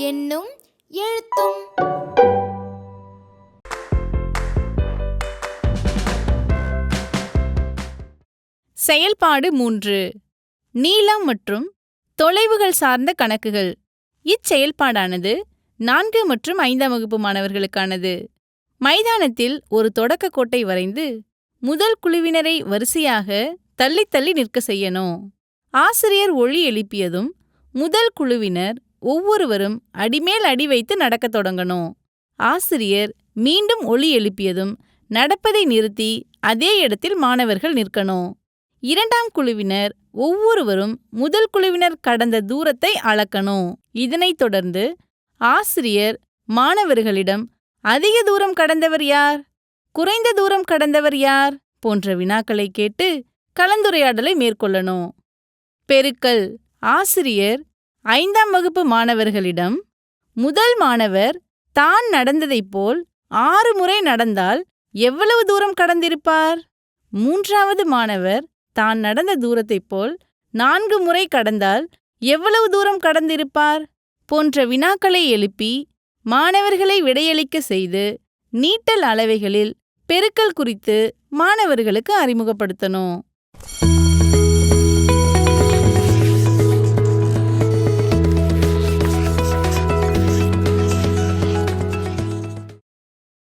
என்னும் எழுத்தும். செயல்பாடு மூன்று. நீளம் மற்றும் தொலைவுகள் சார்ந்த கணக்குகள். இச்செயல்பாடானது நான்கு மற்றும் ஐந்தாம் வகுப்பு மாணவர்களுக்கானது. மைதானத்தில் ஒரு தொடக்க கோட்டை வரைந்து முதல் குழுவினரை வரிசையாக தள்ளி தள்ளி நிற்க செய்யணும். ஆசிரியர் ஒளி எழுப்பியதும் முதல் குழுவினர் ஒவ்வொருவரும் அடிமேல் அடி வைத்து நடக்கத் தொடங்கணும். ஆசிரியர் மீண்டும் ஒளி எழுப்பியதும் நடப்பதை நிறுத்தி அதே இடத்தில் மாணவர்கள் நிற்கணும். இரண்டாம் குழுவினர் ஒவ்வொருவரும் முதல் குழுவினர் கடந்த தூரத்தை அளக்கணும். இதனைத் தொடர்ந்து ஆசிரியர் மாணவர்களிடம் அதிக தூரம் கடந்தவர் யார்? குறைந்த தூரம் கடந்தவர் யார்? போன்ற வினாக்களை கேட்டு கலந்துரையாடலை மேற்கொள்ளணும். பெருக்கல். ஆசிரியர் ஐந்தாம் வகுப்பு மாணவர்களிடம் முதல் மாணவர் தான் நடந்ததைப் போல் ஆறு முறை நடந்தால் எவ்வளவு தூரம் கடந்திருப்பார்? மூன்றாவது மாணவர் தான் நடந்த தூரத்தைப் போல் நான்கு முறை கடந்தால் எவ்வளவு தூரம் கடந்திருப்பார்? போன்ற வினாக்களை எழுப்பி மாணவர்களை விடையளிக்க செய்து நீட்டல் அளவைகளில் பெருக்கல் குறித்து மாணவர்களுக்கு அறிமுகப்படுத்தணும்.